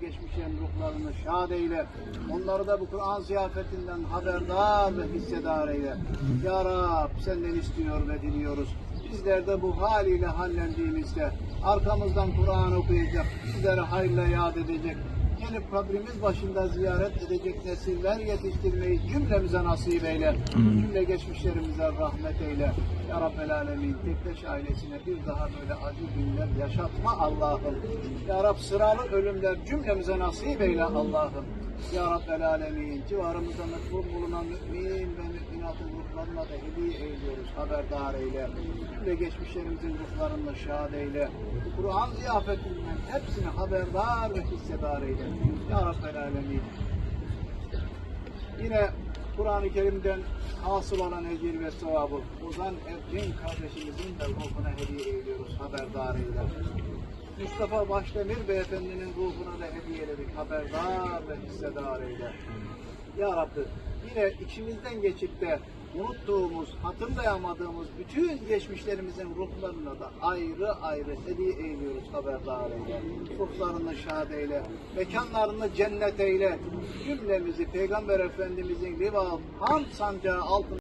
geçmişlerin ruhlarını şad eyle. Onları da bu Kur'an ziyafetinden haberdar ve hissedar eyle. Ya Rab senden istiyor ve diliyoruz. Bizler de bu haliyle hallendiğimizde arkamızdan Kur'an okuyacak, bizleri hayırla yad edecek, gelip kabrimiz başında ziyaret edecek nesiller yetiştirmeyi cümlemize nasip eyle. Cümle geçmişlerimize rahmet eyle. Ya Rabbel Alemin Tektaş ailesine bir daha böyle acı günler yaşatma Allah'ım. Ya Rab sıralı ölümler cümlemize nasip eyle Allah'ım. Ya Rabbel Alemin civarımızda metrul bulunan mümin ve müminatın ruhlarına da hediye eyliyoruz. Haberdar eyle. Cümle geçmişlerimizin ruhlarını şad eyle. Kur'an ziyafetinden hepsini haberdar ve hissedar eyle. Ya Rabbel Alemin. Yine Kur'an-ı Kerim'den hasıl olan ecir ve sevabı Ozan Erkin kardeşimizin de ruhuna hediye ediyoruz. Haberdar eyle. Mustafa Başdemir Beyefendinin ruhuna da hediye ededik. Haberdar ve hissedar eyle. Ya Rabbi yine içimizden geçip de unuttuğumuz, hatırlayamadığımız bütün geçmişlerimizin ruhlarına da ayrı ayrı hediye eyliyoruz haberdar eyle. Ruhlarını şad eyle, mekanlarını cennet eyle. Cümlemizi Peygamber Efendimizin liva ham sancağı altında